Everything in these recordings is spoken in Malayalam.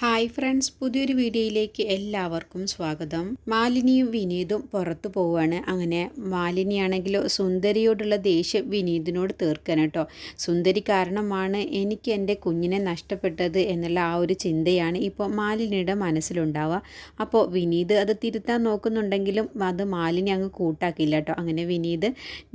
ഹായ് ഫ്രണ്ട്സ് പുതിയൊരു വീഡിയോയിലേക്ക് എല്ലാവർക്കും സ്വാഗതം. മാലിനിയും വിനീതും പുറത്തു പോവുകയാണ്. അങ്ങനെ മാലിനിയാണെങ്കിലോ സുന്ദരിയോടുള്ള ദേഷ്യം വിനീതിനോട് തീർക്കാൻ കേട്ടോ. സുന്ദരി കാരണമാണ് എനിക്ക് എന്റെ കുഞ്ഞിനെ നഷ്ടപ്പെട്ടത് എന്നുള്ള ആ ഒരു ചിന്തയാണ് ഇപ്പോൾ മാലിനിയുടെ മനസ്സിലുണ്ടാവുക. അപ്പോൾ വിനീത് അത് തിരുത്താൻ നോക്കുന്നുണ്ടെങ്കിലും അത് മാലിനി അങ്ങ് കൂട്ടാക്കില്ല കേട്ടോ. അങ്ങനെ വിനീത്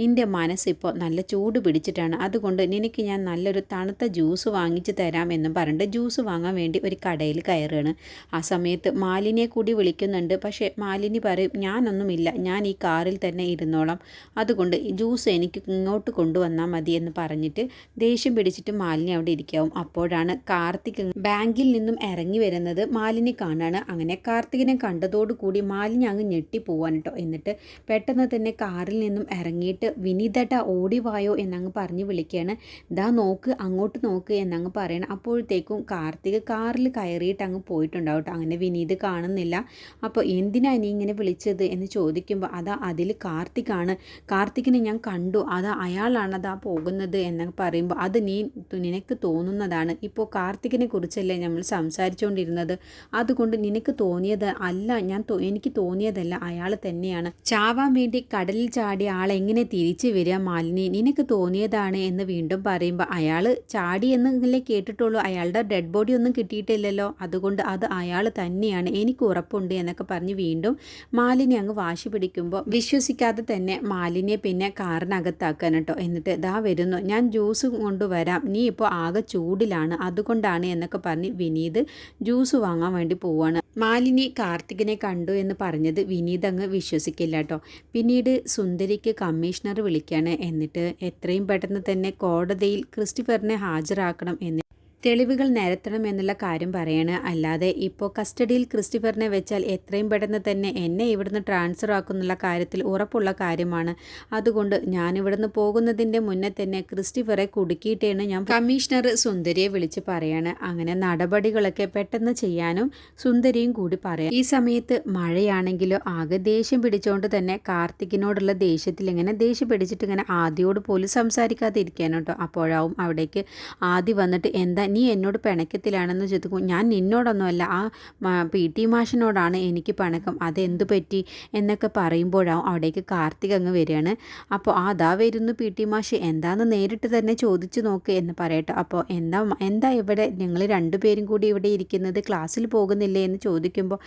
നിന്റെ മനസ്സിപ്പോൾ നല്ല ചൂട് പിടിച്ചിട്ടാണ്. അതുകൊണ്ട് നിനക്ക് ഞാൻ നല്ലൊരു തണുത്ത ജ്യൂസ് വാങ്ങിച്ചു തരാം എന്നും പറഞ്ഞിട്ട് ജ്യൂസ് വാങ്ങാൻ വേണ്ടി ഒരു കടയിൽ കയറുകയാണ്. ആ സമയത്ത് മാലിനിയെ കൂടി വിളിക്കുന്നുണ്ട്. പക്ഷേ മാലിനി പറയും ഞാനൊന്നുമില്ല. ഞാൻ ഈ കാറിൽ തന്നെ ഇരുന്നോളാം. അതുകൊണ്ട് ജ്യൂസ് എനിക്ക് ഇങ്ങോട്ട് കൊണ്ടുവന്നാൽ മതി എന്ന് പറഞ്ഞിട്ട് ദേഷ്യം പിടിച്ചിട്ട് മാലിനി അവിടെ ഇരിക്കാവും. അപ്പോഴാണ് കാർത്തിക് ബാങ്കിൽ നിന്നും ഇറങ്ങി വരുന്നത് മാലിനി കാണാണ്. അങ്ങനെ കാർത്തികിനെ കണ്ടതോടുകൂടി മാലിനി അങ്ങ് ഞെട്ടി പോവാൻ കേട്ടോ. എന്നിട്ട് പെട്ടെന്ന് തന്നെ കാറിൽ നിന്നും ഇറങ്ങിയിട്ട് വിനീതട്ട ഓടിവായോ എന്നങ്ങ് പറഞ്ഞ് വിളിക്കുകയാണ്. ദാ നോക്ക് അങ്ങോട്ട് നോക്ക് എന്നങ്ങ് പറയണം. അപ്പോഴത്തേക്കും കാർത്തിക് കാറിൽ കയറിയിട്ട് അങ്ങ് പോയിട്ടുണ്ടാവും കേട്ടോ അങ്ങനെ വിനീത് കാണുന്നില്ല. അപ്പോൾ എന്തിനാ നീ ഇങ്ങനെ വിളിച്ചത് എന്ന് ചോദിക്കുമ്പോൾ അതാ അതിൽ കാർത്തിക്കാണ് കാർത്തിക്കിനെ ഞാൻ കണ്ടു. അതാ അയാളാണ് അതാ പോകുന്നത് എന്നൊക്കെ പറയുമ്പോൾ അത് നീ നിനക്ക് തോന്നുന്നതാണ്. ഇപ്പോൾ കാർത്തികിനെ കുറിച്ചല്ലേ നമ്മൾ സംസാരിച്ചുകൊണ്ടിരുന്നത് അതുകൊണ്ട് നിനക്ക് തോന്നിയത് അല്ല ഞാൻ എനിക്ക് തോന്നിയതല്ല അയാൾ തന്നെയാണ്. ചാവാൻ വേണ്ടി കടലിൽ ചാടിയ ആളെങ്ങനെ തിരിച്ചു വരിക മാലിനി? നിനക്ക് തോന്നിയതാണ് എന്ന് വീണ്ടും പറയുമ്പോൾ അയാൾ ചാടി എന്നല്ലേ കേട്ടിട്ടുള്ളൂ. അയാളുടെ ഡെഡ് ബോഡി ഒന്നും കിട്ടിയിട്ടില്ലല്ലോ. അതുകൊണ്ട് അത് അയാൾ തന്നെയാണ് എനിക്ക് ഉറപ്പുണ്ട് എന്നൊക്കെ പറഞ്ഞ് വീണ്ടും മാലിനി അങ്ങ് വാശി പിടിക്കുമ്പോൾ വിശ്വസിക്കാതെ തന്നെ മാലിനിയെ പിന്നെ കാറിനകത്താക്കാൻ കേട്ടോ. എന്നിട്ട് ദാ വരുന്നു ഞാൻ ജ്യൂസ് കൊണ്ടുവരാം നീ ഇപ്പോൾ ആകെ ചൂടിലാണ് അതുകൊണ്ടാണ് എന്നൊക്കെ പറഞ്ഞ് വിനീത് ജ്യൂസ് വാങ്ങാൻ വേണ്ടി പോവാണ്. മാലിനി കാർത്തികിനെ കണ്ടു എന്ന് പറഞ്ഞത് വിനീത് അങ്ങ് വിശ്വസിക്കില്ല കേട്ടോ. പിന്നീട് സുന്ദരിക്ക് കമ്മീഷണർ വിളിക്കുകയാണ് എന്നിട്ട് എത്രയും പെട്ടെന്ന് തന്നെ കോടതിയിൽ ക്രിസ്റ്റിഫറിനെ ഹാജരാക്കണം എന്ന് തെളിവുകൾ നിരത്തണം എന്നുള്ള കാര്യം പറയണ. അല്ലാതെ ഇപ്പോൾ കസ്റ്റഡിയിൽ ക്രിസ്റ്റിഫറിനെ വെച്ചാൽ എത്രയും പെട്ടെന്ന് തന്നെ എന്നെ ഇവിടുന്ന് ട്രാൻസ്ഫർ ആക്കുന്നുള്ള കാര്യത്തിൽ ഉറപ്പുള്ള കാര്യമാണ്. അതുകൊണ്ട് ഞാൻ ഇവിടുന്ന് പോകുന്നതിന്റെ മുന്നേ തന്നെ ക്രിസ്റ്റിഫറെ കുടുക്കിയിട്ടേണ് ഞാൻ കമ്മീഷണർ സുന്ദരിയെ വിളിച്ച് പറയാണ്. അങ്ങനെ നടപടികളൊക്കെ പെട്ടെന്ന് ചെയ്യാനും സുന്ദരിയും കൂടി പറയാം. ഈ സമയത്ത് മഴയാണെങ്കിലോ ആകെ ദേഷ്യം പിടിച്ചുകൊണ്ട് തന്നെ കാർത്തികിനോടുള്ള ദേഷ്യത്തിൽ ഇങ്ങനെ ദേഷ്യം പിടിച്ചിട്ട് ഇങ്ങനെ ആദ്യയോട് പോലും സംസാരിക്കാതെ ഇരിക്കാനോട്ടോ അപ്പോഴാവും അവിടേക്ക് ആദ്യം വന്നിട്ട് എന്താ നീ എന്നോട് പിണക്കത്തിലാണെന്ന് ചോദിക്കും ഞാൻ നിന്നോടൊന്നുമല്ല ആ പി ടി മാഷിനോടാണ് എനിക്ക് പിണക്കം. അതെന്തു പറ്റി എന്നൊക്കെ പറയുമ്പോഴാവും അവിടേക്ക് കാർത്തിക് അങ്ങ് വരികയാണ്. അപ്പോൾ ആ അതാ വരുന്നു പി ടി മാഷ് എന്താന്ന് നേരിട്ട് തന്നെ ചോദിച്ചു നോക്ക് എന്ന് പറയട്ടെ. അപ്പോൾ എന്താ എന്താ ഇവിടെ ഞങ്ങൾ രണ്ടുപേരും കൂടി ഇവിടെ ഇരിക്കുന്നത്? ക്ലാസ്സിൽ പോകുന്നില്ലേ എന്ന് ചോദിക്കുമ്പോൾ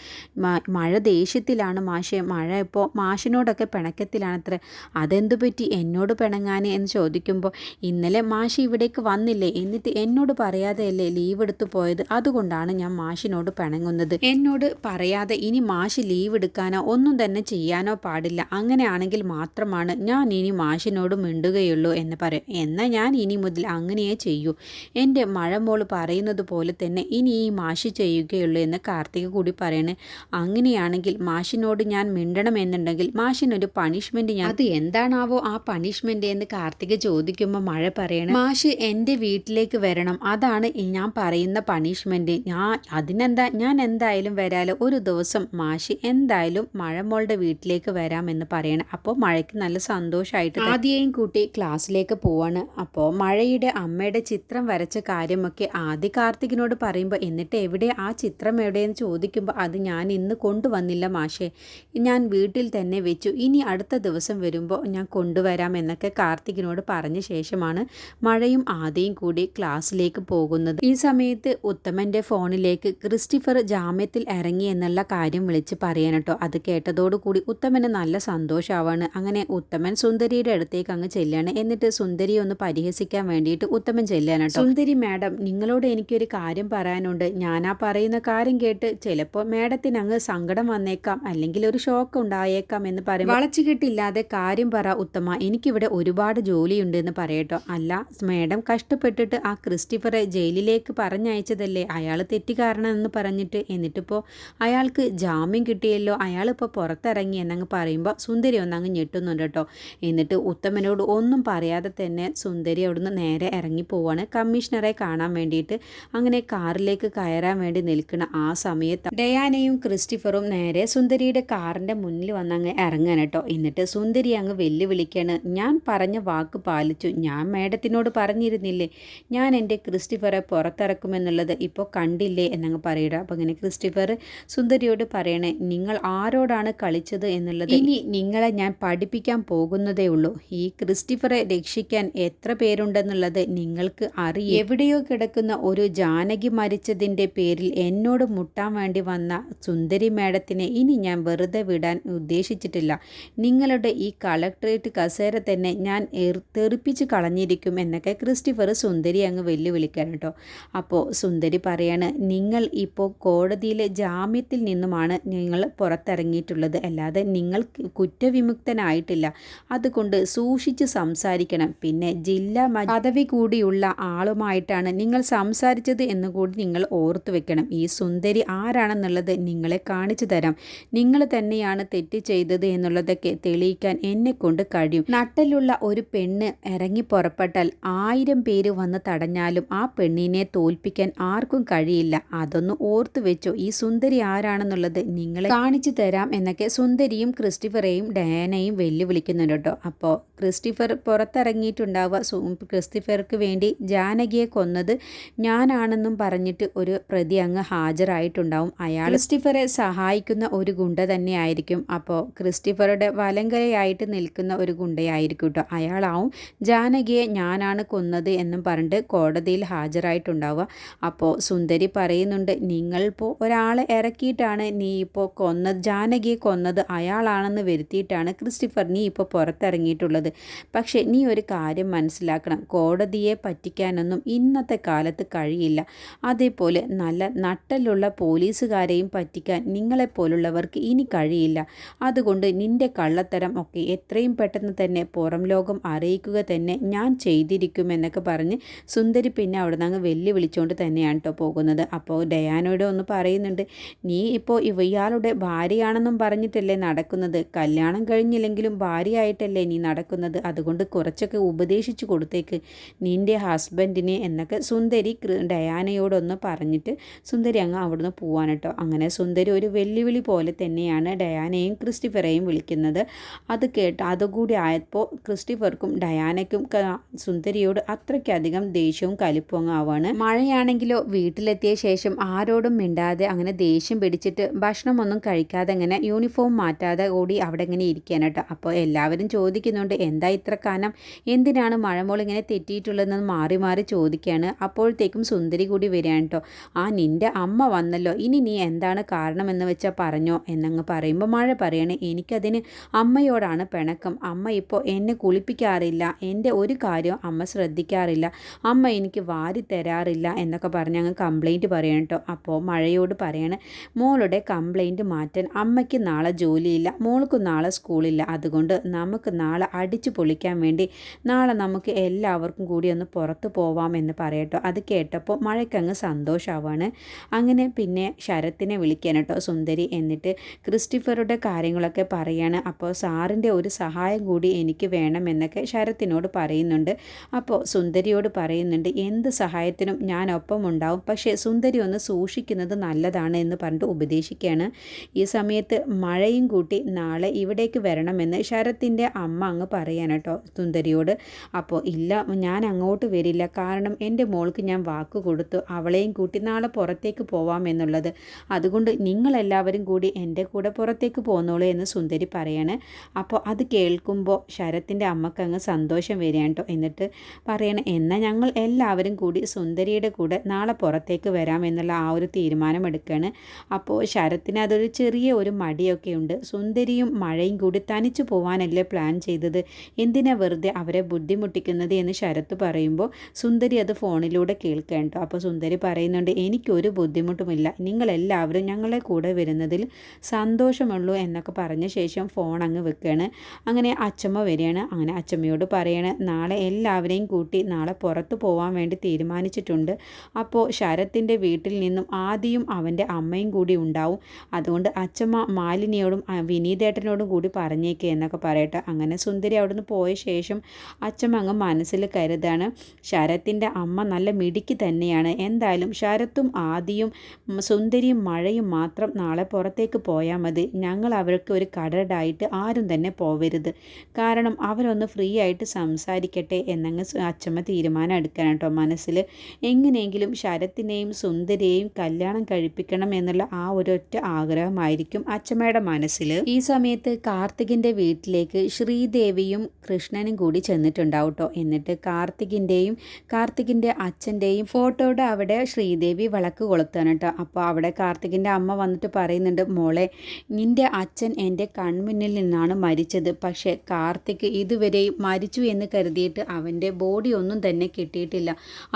മഴ ദേഷ്യത്തിലാണ് മാഷെ. മഴ ഇപ്പോൾ മാഷിനോടൊക്കെ പിണക്കത്തിലാണത്ര. അതെന്തു പറ്റി എന്നോട് പിണങ്ങാൻ എന്ന് ചോദിക്കുമ്പോൾ ഇന്നലെ മാഷ് ഇവിടേക്ക് വന്നില്ലേ? എന്നിട്ട് എന്നോട് പറയാതെയല്ലേ ലീവ് എടുത്തു പോയത്? അതുകൊണ്ടാണ് ഞാൻ മാഷിനോട് പിണങ്ങുന്നത്. എന്നോട് പറയാതെ ഇനി മാഷ് ലീവ് എടുക്കാനോ ഒന്നും തന്നെ ചെയ്യാനോ പാടില്ല. അങ്ങനെയാണെങ്കിൽ മാത്രമാണ് ഞാൻ ഇനി മാഷിനോട് മിണ്ടുകയുള്ളൂ എന്ന് പറയും എന്നാൽ ഞാൻ ഇനി മുതൽ അങ്ങനെയേ ചെയ്യൂ. എന്റെ മഴമോൾ പറയുന്നത് പോലെ തന്നെ ഇനി ഈ മാഷി ചെയ്യുകയുള്ളൂ എന്ന് കാർത്തിക കൂടി പറയണേ. അങ്ങനെയാണെങ്കിൽ മാഷിനോട് ഞാൻ മിണ്ടണമെന്നുണ്ടെങ്കിൽ മാഷിനൊരു പണിഷ്മെന്റ് ഞാൻ അത് എന്താണാവോ ആ പണിഷ്മെന്റ് എന്ന് കാർത്തിക ചോദിക്കുമ്പോൾ മഴ പറയണം. മാഷ് എന്റെ വീട്ടിലേക്ക് വരണം. അതാണ് ഈ ഞാൻ പറയുന്ന പണിഷ്മെന്റ് ഞാൻ അതിനെന്താ ഞാൻ എന്തായാലും വരാലോ? ഒരു ദിവസം മാഷി എന്തായാലും മഴമോളുടെ വീട്ടിലേക്ക് വരാമെന്ന് പറയണം. അപ്പോൾ മഴയ്ക്ക് നല്ല സന്തോഷമായിട്ട് ആദ്യയും കൂട്ടി ക്ലാസ്സിലേക്ക് പോവാണ്. അപ്പോൾ മഴയുടെ അമ്മയുടെ ചിത്രം വരച്ച കാര്യമൊക്കെ ആദ്യ കാർത്തികിനോട് പറയുമ്പോൾ എന്നിട്ട് എവിടെ? ആ ചിത്രം എവിടെയെന്ന് ചോദിക്കുമ്പോൾ അത് ഞാൻ ഇന്ന് കൊണ്ടുവന്നില്ല മാഷേ. ഞാൻ വീട്ടിൽ തന്നെ വെച്ചു. ഇനി അടുത്ത ദിവസം വരുമ്പോൾ ഞാൻ കൊണ്ടുവരാം എന്നൊക്കെ കാർത്തികിനോട് പറഞ്ഞ ശേഷമാണ് മഴയും ആദ്യയും കൂടി ക്ലാസ്സിലേക്ക് പോകുന്നത്. ഈ സമയത്ത് ഉത്തമന്റെ ഫോണിലേക്ക് ക്രിസ്റ്റിഫർ ജാമ്യത്തിൽ ഇറങ്ങി എന്നുള്ള കാര്യം വിളിച്ച് പറയാൻ കേട്ടോ അത് കേട്ടതോടുകൂടി ഉത്തമന് നല്ല സന്തോഷമാവാണ് അങ്ങനെ ഉത്തമൻ സുന്ദരിയുടെ അടുത്തേക്ക് അങ്ങ് ചെല്ലാണ്. എന്നിട്ട് സുന്ദരി ഒന്ന് പരിഹസിക്കാൻ വേണ്ടിയിട്ട് ഉത്തമൻ ചെല്ലാനട്ടോ സുന്ദരി മാഡം നിങ്ങളോട് എനിക്കൊരു കാര്യം പറയാനുണ്ട്. ഞാൻ ആ പറയുന്ന കാര്യം കേട്ട് ചിലപ്പോൾ മാഡത്തിന് അങ്ങ് സങ്കടം വന്നേക്കാം. അല്ലെങ്കിൽ ഒരു ഷോക്ക് ഉണ്ടായേക്കാം എന്ന് പറയും വളച്ചുകെട്ടില്ലാതെ കാര്യം പറ ഉത്തമ. എനിക്കിവിടെ ഒരുപാട് ജോലിയുണ്ട് എന്ന് പറയട്ടോ. അല്ല മാഡം കഷ്ടപ്പെട്ടിട്ട് ആ ക്രിസ്റ്റിഫറെ ജയിലിലേക്ക് പറഞ്ഞയച്ചതല്ലേ? അയാൾ തെറ്റുകാരനെന്ന് പറഞ്ഞിട്ട്. എന്നിട്ടിപ്പോൾ അയാൾക്ക് ജാമ്യം കിട്ടിയല്ലോ. അയാളിപ്പോൾ പുറത്തിറങ്ങി എന്നങ്ങ് പറയുമ്പോൾ സുന്ദരി ഒന്നങ്ങ് ഞെട്ടുന്നുണ്ട് കേട്ടോ. എന്നിട്ട് ഉത്തമനോട് ഒന്നും പറയാതെ തന്നെ സുന്ദരി അവിടുന്ന് നേരെ ഇറങ്ങി പോവാണ് കമ്മീഷണറെ കാണാൻ വേണ്ടിയിട്ട് അങ്ങനെ കാറിലേക്ക് കയറാൻ വേണ്ടി നിൽക്കുന്ന ആ സമയത്ത് ഡയാനയും ക്രിസ്റ്റിഫറും നേരെ സുന്ദരിയുടെ കാറിന്റെ മുന്നിൽ വന്ന് അങ്ങ് ഇറങ്ങാൻ കേട്ടോ. എന്നിട്ട് സുന്ദരി അങ്ങ് വെല്ലുവിളിക്കാണ്. ഞാൻ പറഞ്ഞ വാക്ക് പാലിച്ചു. ഞാൻ മേഡത്തിനോട് പറഞ്ഞിരുന്നില്ലേ? ഞാൻ എന്റെ ക്രിസ്റ്റിഫറെ ക്രിസ്റ്റഫറെ പുറത്തിറക്കുമെന്നുള്ളത് ഇപ്പോൾ കണ്ടില്ലേ എന്നങ്ങ് പറയുക. അപ്പോൾ ഇങ്ങനെ ക്രിസ്റ്റിഫർ സുന്ദരിയോട് പറയണേ നിങ്ങൾ ആരോടാണ് കളിച്ചത് എന്നുള്ളത് ഇനി നിങ്ങളെ ഞാൻ പഠിപ്പിക്കാൻ പോകുന്നതേ ഉള്ളൂ. ഈ ക്രിസ്റ്റിഫറെ രക്ഷിക്കാൻ എത്ര പേരുണ്ടെന്നുള്ളത് നിങ്ങൾക്ക് അറിയാം. എവിടെയോ കിടക്കുന്ന ഒരു ജാനകി മരിച്ചതിന്റെ പേരിൽ എന്നോട് മുട്ടാൻ വേണ്ടി വന്ന സുന്ദരി മേഡത്തിനെ ഇനി ഞാൻ വെറുതെ വിടാൻ ഉദ്ദേശിച്ചിട്ടില്ല. നിങ്ങളുടെ ഈ കളക്ടറേറ്റ് കസേര തന്നെ ഞാൻ തെറിപ്പിച്ച് കളഞ്ഞിരിക്കും എന്നൊക്കെ ക്രിസ്റ്റിഫർ സുന്ദരി അങ്ങ് വെല്ലുവിളിക്കാൻ കേട്ടോ. അപ്പോൾ സുന്ദരി പറയാണ് നിങ്ങൾ ഇപ്പോൾ കോടതിയിലെ ജാമ്യത്തിൽ നിന്നുമാണ് നിങ്ങൾ പുറത്തിറങ്ങിയിട്ടുള്ളത്. അല്ലാതെ നിങ്ങൾ കുറ്റവിമുക്തനായിട്ടില്ല. അതുകൊണ്ട് സൂക്ഷിച്ച് സംസാരിക്കണം. പിന്നെ ജില്ലാ പദവി കൂടിയുള്ള ആളുമായിട്ടാണ് നിങ്ങൾ സംസാരിച്ചത് എന്നുകൂടി നിങ്ങൾ ഓർത്തു വെക്കണം. ഈ സുന്ദരി ആരാണെന്നുള്ളത് നിങ്ങളെ കാണിച്ചു തരാം. നിങ്ങൾ തന്നെയാണ് തെറ്റ് ചെയ്തത് എന്നുള്ളതൊക്കെ തെളിയിക്കാൻ എന്നെ കൊണ്ട് കഴിയും. നട്ടലുള്ള ഒരു പെണ്ണ് ഇറങ്ങി പുറപ്പെട്ടാൽ ആയിരം പേര് വന്ന് തടഞ്ഞാലും ആ പെണ്ണിനെ തോൽപ്പിക്കാൻ ആർക്കും കഴിയില്ല. അതൊന്ന് ഓർത്തു വെച്ചോ ഈ സുന്ദരി ആരാണെന്നുള്ളത് നിങ്ങളെ കാണിച്ചു തരാം എന്നൊക്കെ സുന്ദരിയും ക്രിസ്റ്റിഫറേയും ഡയാനയും വെല്ലുവിളിക്കുന്നുണ്ട് കേട്ടോ. അപ്പോൾ ക്രിസ്റ്റിഫർ പുറത്തിറങ്ങിയിട്ടുണ്ടാവുക ക്രിസ്റ്റിഫർക്ക് വേണ്ടി ജാനകിയെ കൊന്നത് ഞാനാണെന്നും പറഞ്ഞിട്ട് ഒരു പ്രതി അങ്ങ് ഹാജരായിട്ടുണ്ടാവും. അയാൾ ക്രിസ്റ്റിഫറെ സഹായിക്കുന്ന ഒരു ഗുണ്ട തന്നെയായിരിക്കും. അപ്പോൾ ക്രിസ്റ്റിഫറുടെ വലങ്കരയായിട്ട് നിൽക്കുന്ന ഒരു ഗുണ്ടയായിരിക്കും കേട്ടോ. അയാളാവും ജാനകിയെ ഞാനാണ് കൊന്നത് എന്നും പറഞ്ഞിട്ട് കോടതിയിൽ ഹാജരായിട്ടുണ്ടാവുക. അപ്പോൾ സുന്ദരി പറയുന്നുണ്ട് നിങ്ങൾ ഇപ്പോൾ ഒരാളെ ഇറക്കിയിട്ടാണ് നീ ഇപ്പോൾ കൊന്നത് ജാനകിയെ കൊന്നത് അയാളാണെന്ന് വരുത്തിയിട്ടാണ് ക്രിസ്റ്റിഫർ നീ ഇപ്പോൾ പുറത്തിറങ്ങിയിട്ടുള്ളത്. പക്ഷേ നീ ഒരു കാര്യം മനസ്സിലാക്കണം കോടതിയെ പറ്റിക്കാനൊന്നും ഇന്നത്തെ കാലത്ത് കഴിയില്ല. അതേപോലെ നല്ല നട്ടലുള്ള പോലീസുകാരെയും പറ്റിക്കാൻ നിങ്ങളെപ്പോലുള്ളവർക്ക് ഇനി കഴിയില്ല. അതുകൊണ്ട് നിന്റെ കള്ളത്തരം ഒക്കെ എത്രയും പെട്ടെന്ന് തന്നെ പുറം ലോകം അറിയിക്കുക തന്നെ ഞാൻ ചെയ്തിരിക്കുമെന്നൊക്കെ പറഞ്ഞ് സുന്ദരി പിന്നെ അവിടെ അങ്ങ് വെല്ലുവിളിച്ചുകൊണ്ട് തന്നെയാണ് കേട്ടോ പോകുന്നത്. അപ്പോൾ ഡയാനോയുടെ ഒന്ന് പറയുന്നുണ്ട് നീ ഇപ്പോൾ ഇയാളുടെ ഭാര്യയാണെന്നും പറഞ്ഞിട്ടല്ലേ നടക്കുന്നത്? കല്യാണം കഴിഞ്ഞില്ലെങ്കിലും ഭാര്യയായിട്ടല്ലേ നീ നടക്കുന്നത്? അതുകൊണ്ട് കുറച്ചൊക്കെ ഉപദേശിച്ചു കൊടുത്തേക്ക്. നിന്റെ ഹസ്ബൻഡിനെ എന്നൊക്കെ സുന്ദരി ഡയാനയോടൊന്ന് പറഞ്ഞിട്ട് സുന്ദരി അങ്ങ് അവിടുന്ന് പോവാൻ കേട്ടോ അങ്ങനെ സുന്ദരി ഒരു വെല്ലുവിളി പോലെ തന്നെയാണ് ഡയാനയും ക്രിസ്റ്റിഫറേയും വിളിക്കുന്നത്. അത് കേട്ട് അതുകൂടി ആയപ്പോൾ ക്രിസ്റ്റിഫർക്കും ഡയാനയ്ക്കും സുന്ദരിയോട് അത്രയ്ക്കധികം ദേഷ്യവും കലിപ്പും ആവാണ്. മഴയാണെങ്കിലോ വീട്ടിലെത്തിയ ശേഷം ആരോടും മിണ്ടാതെ അങ്ങനെ ദേഷ്യം പിടിച്ചിട്ട് ഭക്ഷണമൊന്നും കഴിക്കാതെ അങ്ങനെ യൂണിഫോം മാറ്റാതെ കൂടി അവിടെ ഇങ്ങനെ ഇരിക്കാനട്ടോ അപ്പോൾ എല്ലാവരും ചോദിക്കുന്നുണ്ട് എന്താ ഇത്ര കാനം? എന്തിനാണ് മഴമോൾ ഇങ്ങനെ തെറ്റിയിട്ടുള്ളതെന്ന് മാറി മാറി ചോദിക്കുകയാണ്. അപ്പോഴത്തേക്കും സുന്ദരി കൂടി വരികയാണ് കേട്ടോ. ആ നിന്റെ അമ്മ വന്നല്ലോ. ഇനി നീ എന്താണ് കാരണമെന്ന് വെച്ചാൽ പറഞ്ഞോ? എന്നങ്ങ് പറയുമ്പോൾ മഴ പറയണേ എനിക്കതിന് അമ്മയോടാണ് പിണക്കം. അമ്മ ഇപ്പോൾ എന്നെ കുളിപ്പിക്കാറില്ല. എന്റെ ഒരു കാര്യം അമ്മ ശ്രദ്ധിക്കാറില്ല. അമ്മ എനിക്ക് വാരി തരാറില്ല എന്നൊക്കെ പറഞ്ഞ് അങ്ങ് കംപ്ലൈന്റ് പറയണം കേട്ടോ. അപ്പോൾ മഴയോട് പറയണേ മോളുടെ കംപ്ലൈന്റ് മാറ്റാൻ അമ്മയ്ക്ക് നാളെ ജോലിയില്ല മോൾക്ക് നാളെ സ്കൂളില്ല. അതുകൊണ്ട് നമുക്ക് നാളെ അടിച്ചു പൊളിക്കാൻ വേണ്ടി നാളെ നമുക്ക് എല്ലാവർക്കും കൂടി ഒന്ന് പുറത്ത് പോവാം എന്ന് പറയട്ടോ അത് കേട്ടപ്പോൾ മഴയ്ക്കങ്ങ് സന്തോഷമാവാണ് അങ്ങനെ പിന്നെ ശരത്തിനെ വിളിക്കാൻ കേട്ടോ സുന്ദരി. എന്നിട്ട് ക്രിസ്റ്റിഫറുടെ കാര്യങ്ങളൊക്കെ പറയാണ്. അപ്പോൾ സാറിന്റെ ഒരു സഹായം കൂടി എനിക്ക് വേണമെന്നൊക്കെ ശരത്തിനോട് പറയുന്നുണ്ട്. അപ്പോൾ സുന്ദരിയോട് പറയുന്നുണ്ട് എന്ത് സഹായത്തിനും ഞാൻ ഒപ്പമുണ്ടാവും പക്ഷേ സുന്ദരി ഒന്ന് സൂക്ഷിക്കുന്നത് നല്ലതാണ് എന്ന് പറഞ്ഞിട്ട് ഉപദേശിക്കുകയാണ്. ഈ സമയത്ത് മഴയും കൂട്ടി നാളെ ഇവിടേക്ക് വരണമെന്ന് ശരത്തിന്റെ അമ്മ അങ്ങ് പറയാൻ കേട്ടോ സുന്ദരിയോട്. അപ്പോൾ ഇല്ല ഞാൻ അങ്ങോട്ട് വരില്ല. കാരണം എന്റെ മോൾക്ക് ഞാൻ വാക്ക് കൊടുത്തു. അവളെയും കൂട്ടി നാളെ പുറത്തേക്ക് പോവാം എന്നുള്ളത്. അതുകൊണ്ട് നിങ്ങളെല്ലാവരും കൂടി എന്റെ കൂടെ പുറത്തേക്ക് പോന്നോളൂ എന്ന് സുന്ദരി പറയാണ്. അപ്പോൾ അത് കേൾക്കുമ്പോൾ ശരത്തിന്റെ അമ്മയ്ക്ക് അങ്ങ് സന്തോഷം വരികയാണ് കേട്ടോ. എന്നിട്ട് പറയണം എന്നാൽ ഞങ്ങൾ എല്ലാവരും കൂടി സുന്ദരിയുടെ കൂടെ നാളെ പുറത്തേക്ക് വരാം എന്നുള്ള ആ ഒരു തീരുമാനം എടുക്കുകയാണ് അപ്പോൾ ശരത്തിന് അതൊരു ചെറിയ ഒരു മടിയൊക്കെ ഉണ്ട്. സുന്ദരിയും മഴയും കൂടി തനിച്ചു പോകാനല്ലേ പ്ലാൻ ചെയ്തത്? എന്തിനാ വെറുതെ അവരെ ബുദ്ധിമുട്ടിക്കുന്നത് എന്ന് ശരത്ത് പറയുമ്പോൾ സുന്ദരി അത് ഫോണിലൂടെ കേൾക്കേണ്ടോ അപ്പോൾ സുന്ദരി പറയുന്നുണ്ട് എനിക്കൊരു ബുദ്ധിമുട്ടുമില്ല. നിങ്ങളെല്ലാവരും ഞങ്ങളെ കൂടെ വരുന്നതിൽ സന്തോഷമുള്ളൂ എന്നൊക്കെ പറഞ്ഞ ശേഷം ഫോൺ അങ്ങ് വെക്കുകയാണ് അങ്ങനെ അച്ചമ്മ വരികയാണ്. അങ്ങനെ അച്ചമ്മയോട് പറയാണ് നാളെ എല്ലാവരെയും കൂട്ടി നാളെ പുറത്ത് പോകാൻ വേണ്ടി തീരുമാനിച്ചിട്ടുണ്ട്. അപ്പോൾ ശരത്തിന്റെ വീട്ടിൽ നിന്നും ആദ്യം അവന്റെ അമ്മയും കൂടി ഉണ്ടാവും. അതുകൊണ്ട് അച്ചമ്മ മാലിനിയോടും വിനീതേട്ടനോടും കൂടി പറഞ്ഞേക്കുക എന്നൊക്കെ പറയട്ടെ. അങ്ങനെ സുന്ദരി അവിടുന്ന് പോയ ശേഷം അച്ചമ്മ അങ്ങ് മനസ്സിൽ കരുതാണ് ശരത്തിന്റെ അമ്മ നല്ല മിടുക്കി തന്നെയാണ്. എന്തായാലും ശരത്തും ആദിയും സുന്ദരിയും മഴയും മാത്രം നാളെ പുറത്തേക്ക് പോയാൽ മതി. ഞങ്ങൾ അവർക്ക് ഒരു കടടായിട്ട് ആരും തന്നെ പോവരുത്. കാരണം അവരൊന്ന് ഫ്രീ ആയിട്ട് സംസാരിക്കട്ടെ എന്നങ്ങ് അച്ചമ്മ തീരുമാനം എടുക്കാൻ കേട്ടോ മനസ്സിൽ. എങ്ങനെയെങ്കിലും ശരത്തിനെയും സുന്ദരിയെയും കല്യാണം കഴിപ്പിക്കണം എന്നുള്ള ആ ഒരൊറ്റ ആഗ്രഹമായിരിക്കും അച്ഛമ്മയുടെ മനസ്സിൽ. ഈ സമയത്ത് കാർത്തികിന്റെ വീട്ടിലേക്ക് ശ്രീദേവിയും കൃഷ്ണനും കൂടി ചെന്നിട്ടുണ്ടാവും കേട്ടോ. എന്നിട്ട് കാർത്തികിന്റെയും കാർത്തികിന്റെ അച്ഛന്റെയും ഫോട്ടോയുടെ അവിടെ ശ്രീദേവി വിളക്ക് കൊളുത്താണ് കേട്ടോ. അപ്പോൾ അവിടെ കാർത്തികിന്റെ അമ്മ വന്നിട്ട് പറയുന്നുണ്ട് മോളെ നിന്റെ അച്ഛൻ എന്റെ കൺമുന്നിൽ നിന്നാണ് മരിച്ചത്. പക്ഷേ കാർത്തിക് ഇതുവരെയും മരിച്ചു എന്ന് കരുതിയിട്ട് അവന്റെ ബോഡി ഒന്നും തന്നെ കിട്ടിയിട്ടില്ല.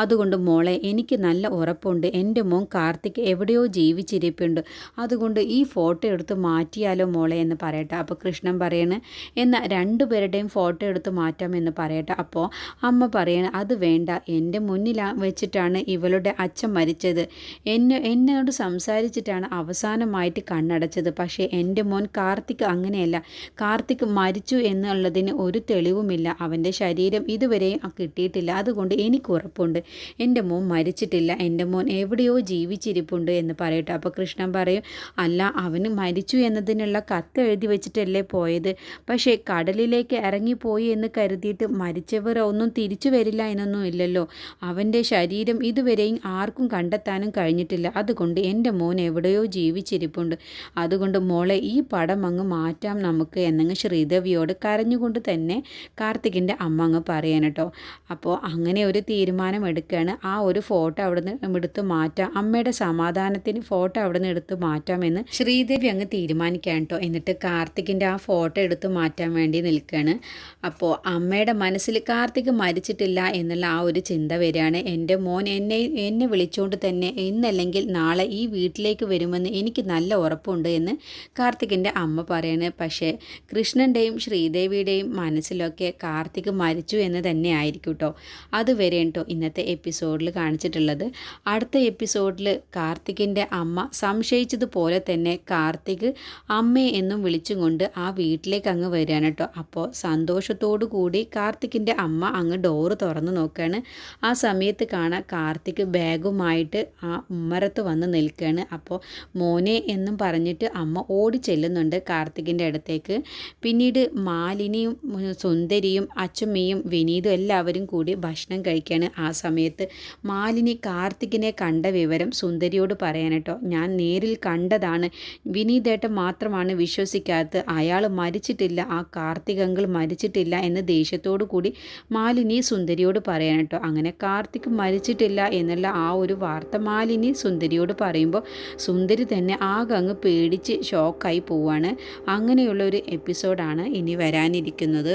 അതുകൊണ്ട് മോളെ എനിക്ക് നല്ല ഉറപ്പുണ്ട്. എന്റെ മോൻ കാർത്തിക് എവിടെയോ ജീവിച്ചിരിപ്പുണ്ട്. അതുകൊണ്ട് ഈ ഫോട്ടോ എടുത്ത് മാറ്റിയാലോ മോളെ എന്ന് പറയട്ടെ. അപ്പോൾ കൃഷ്ണൻ പറയണ് എന്നാൽ രണ്ടുപേരുടെയും ഫോട്ടോ എടുത്ത് മാറ്റാമെന്ന് പറയട്ടെ. അപ്പോൾ അമ്മ പറയണ അത് വേണ്ട. എന്റെ മുന്നിൽ വെച്ചിട്ടാണ് ഇവളുടെ അച്ഛൻ മരിച്ചത്. എന്നെ എന്നോട് സംസാരിച്ചിട്ടാണ് അവസാനമായിട്ട് കണ്ണടച്ചത്. പക്ഷേ എന്റെ മോൻ കാർത്തിക് അങ്ങനെയല്ല. കാർത്തിക് മരിച്ചു എന്നുള്ളതിന് ഒരു തെളിവുമില്ല. അവന്റെ ശരീരം ഇതുവരെയും കിട്ടിയിട്ടില്ല. അതുകൊണ്ട് എനിക്ക് ഉറപ്പുണ്ട്. എന്റെ മോൻ മരിച്ചിട്ടില്ല. എന്റെ മോൻ എവിടെയോ ജീവിച്ചിരിപ്പുണ്ട് എന്ന് പറയട്ടെ. അപ്പോൾ കൃഷ്ണൻ പറയും അല്ല അവന് മരിച്ചു എന്നതിനുള്ള കത്ത് എഴുതി വെച്ചിട്ടല്ലേ പോയത്. പക്ഷേ കടലിലേക്ക് ഇറങ്ങിപ്പോയി എന്ന് കരുതിയിട്ട് മരിച്ചവർ ഒന്നും തിരിച്ചു വരില്ല എന്നൊന്നും ഇല്ലല്ലോ. അവന്റെ ശരീരം ഇതുവരെയും ആർക്കും കണ്ടെത്താനും കഴിഞ്ഞിട്ടില്ല. അതുകൊണ്ട് എന്റെ മോൻ എവിടെയോ ജീവിച്ചിരിപ്പുണ്ട്. അതുകൊണ്ട് മോളെ ഈ പടം അങ്ങ് മാറ്റാം നമുക്ക് എന്നങ്ങ് ശ്രീദേവിയോട് കരഞ്ഞുകൊണ്ട് തന്നെ കാർത്തികിന്റെ അമ്മ അങ്ങ് പറയാൻ കേട്ടോ. അപ്പോൾ അങ്ങനെ ഒരു തീരുമാനം എടുക്കുകയാണ് ആ ഒരു ഫോട്ടോ അവിടുന്ന് എടുത്ത് മാറ്റാം. അമ്മയുടെ സമാധാനത്തിന് ഫോട്ടോ അവിടുന്ന് എടുത്ത് മാറ്റാമെന്ന് ശ്രീദേവി അങ്ങ് തീരുമാനിക്കാൻ കേട്ടോ. എന്നിട്ട് കാർത്തികിന്റെ ആ ഫോട്ടോ എടുത്ത് മാറ്റാൻ വേണ്ടി നിൽക്കുകയാണ്. അപ്പോൾ അമ്മയുടെ മനസ്സിൽ കാർത്തിക് മരിച്ചിട്ടില്ല എന്നുള്ള ആ ഒരു ചിന്ത വരികയാണ്. എന്റെ മോൻ എന്നെ എന്നെ വിളിച്ചുകൊണ്ട് തന്നെ ഇന്നല്ലെങ്കിൽ നാളെ ഈ വീട്ടിലേക്ക് വരുമെന്ന് എനിക്ക് നല്ല ഉറപ്പുണ്ട് എന്ന് കാർത്തികിന്റെ അമ്മ പറയാണ്. പക്ഷേ കൃഷ്ണന്റെയും ശ്രീദേവിയുടെയും മനസ്സിലൊക്കെ കാർത്തിക് മരിച്ചു എന്ന് തന്നെ ആയിരിക്കും കേട്ടോ. അതുവരെ കേട്ടോ ഇന്നത്തെ എപ്പിസോഡിൽ കാണിച്ചിട്ടുള്ളത്. അടുത്ത എപ്പിസോഡിൽ കാർത്തികിന്റെ അമ്മ സംശയിച്ചതുപോലെ തന്നെ കാർത്തിക് അമ്മയെ എന്നും വിളിച്ചും കൊണ്ട് ആ വീട്ടിലേക്ക് അങ്ങ് വരികയാണ് കേട്ടോ. അപ്പോൾ സന്തോഷത്തോടു കൂടി കാർത്തികിന്റെ അമ്മ അങ്ങ് ഡോറ് തുറന്നു നോക്കുകയാണ്. ആ സമയത്ത് കാണാൻ കാർത്തിക് ബാഗുമായിട്ട് ആ ഉമ്മരത്ത് വന്ന് നിൽക്കുകയാണ്. അപ്പോൾ മോനെ എന്നും പറഞ്ഞിട്ട് അമ്മ ഓടി ചെല്ലുന്നുണ്ട് കാർത്തികിന്റെ അടുത്തേക്ക്. പിന്നീട് മാലിനിയും സുന്ദരിയും അച്ചുമ്മയും വിനീതും എല്ലാവരും കൂടി ഭക്ഷണം കഴിക്കുകയാണ് ആ സമയത്ത്. മാലിനി കാർത്തികിനെ കണ്ട വിവരം സുന്ദരിയോട് പറയാനട്ടോ ഞാൻ നേരിൽ കണ്ടതാണ്. വിനീതേട്ടൻ മാത്രമാണ് വിശ്വസിക്കാത്തത്. അയാൾ മരിച്ചിട്ടില്ല. ആ കാർത്തികങ്ങൾ മരിച്ചിട്ടില്ല എന്ന് ദേഷ്യത്തോടു കൂടി മാലിനി സുന്ദരിയോട് പറയാനട്ടോ അങ്ങനെ കാർത്തിക് മരിച്ചിട്ടില്ല എന്നുള്ള ആ ഒരു വാർത്ത മാലിനി സുന്ദരിയോട് പറയുമ്പോൾ സുന്ദരി തന്നെ ആകെ അങ്ങ് പേടിച്ച് ഷോക്കായി പോവാണ്. അങ്ങനെയുള്ള ഒരു എപ്പിസോഡാണ് ഇനി വരാനിരിക്കുന്നത്.